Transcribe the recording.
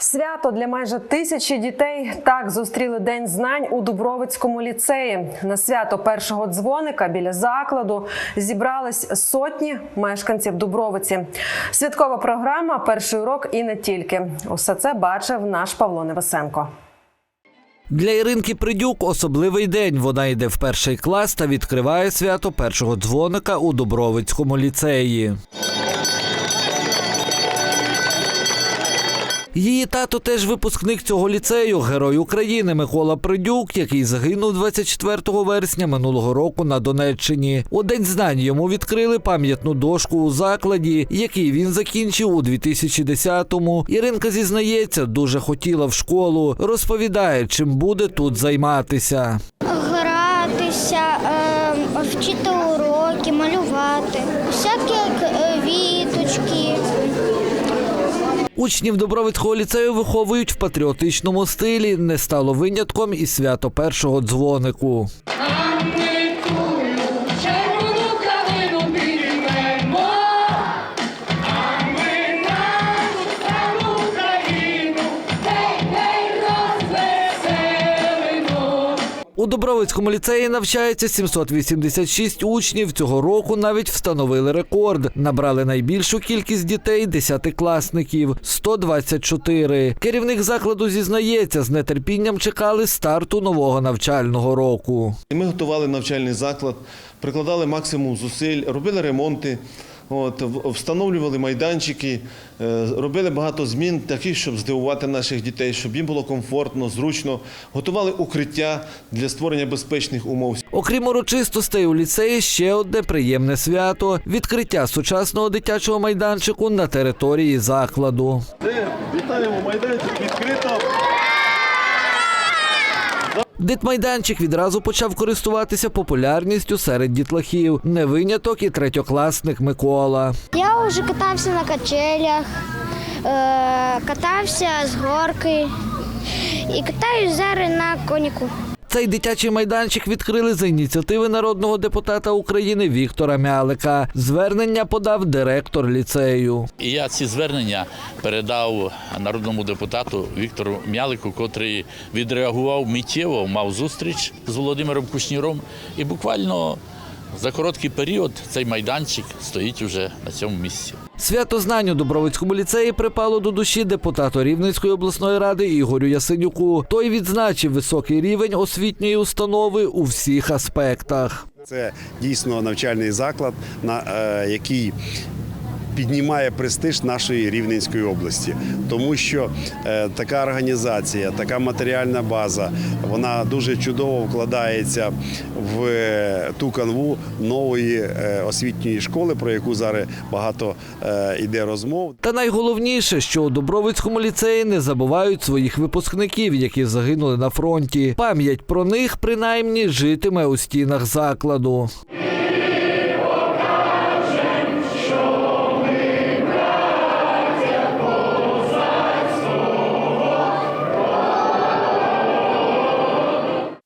Свято для майже тисячі дітей так зустріли День знань у Дубровицькому ліцеї. На свято першого дзвоника біля закладу зібрались сотні мешканців Дубровиці. Святкова програма, перший урок і не тільки. Усе це бачив наш Павло Невесенко. Для Іринки Придюк особливий день. Вона йде в перший клас та відкриває свято першого дзвоника у Дубровицькому ліцеї. Її тато теж випускник цього ліцею, герой України Микола Придюк, який загинув 24 вересня минулого року на Донеччині. У день знань йому відкрили пам'ятну дошку у закладі, який він закінчив у 2010-му. Іринка зізнається, дуже хотіла в школу. Розповідає, чим буде тут займатися. гратися, е, вчити уроки, малювати, всякі е, віточки. Учнів Добровицького ліцею виховують в патріотичному стилі. Не стало винятком і свято першого дзвонику. У Добровицькому ліцеї навчається 786 учнів. Цього року навіть встановили рекорд. Набрали найбільшу кількість дітей десятикласників 124. Керівник закладу зізнається, з нетерпінням чекали старту нового навчального року. Ми готували навчальний заклад, прикладали максимум зусиль, робили ремонти, от, встановлювали майданчики, е, робили багато змін, таких, щоб здивувати наших дітей, щоб їм було комфортно, зручно. Готували укриття для створення безпечних умов. Окрім урочистостей у ліцеї ще одне приємне свято відкриття сучасного дитячого майданчику на території закладу. Вітаємо майданчик відкрито. Дитмайданчик відразу почав користуватися популярністю серед дітлахів. Не виняток і третьокласник Микола. Я вже катався на качелях, е, катався з горки і катаюсь зараз на коніку. Цей дитячий майданчик відкрили за ініціативи народного депутата України Віктора Мялика. Звернення подав директор ліцею. І я ці звернення передав народному депутату Віктору Мялику, котрий відреагував миттєво, мав зустріч з Володимиром Кушніром. І буквально за короткий період цей майданчик стоїть уже на цьому місці. Свято знань у Дубровицькому ліцеї припало до душі депутату Рівненської обласної ради Ігорю Ясенюку. Той відзначив високий рівень освітньої установи у всіх аспектах. Це дійсно навчальний заклад, на е, який піднімає престиж нашої Рівненської області, тому що е, така організація, така матеріальна база, вона дуже чудово вкладається в е, ту канву нової е, освітньої школи, про яку зараз багато йде розмов. Та найголовніше, що у Дубровицькому ліцеї не забувають своїх випускників, які загинули на фронті. Пам'ять про них принаймні житиме у стінах закладу.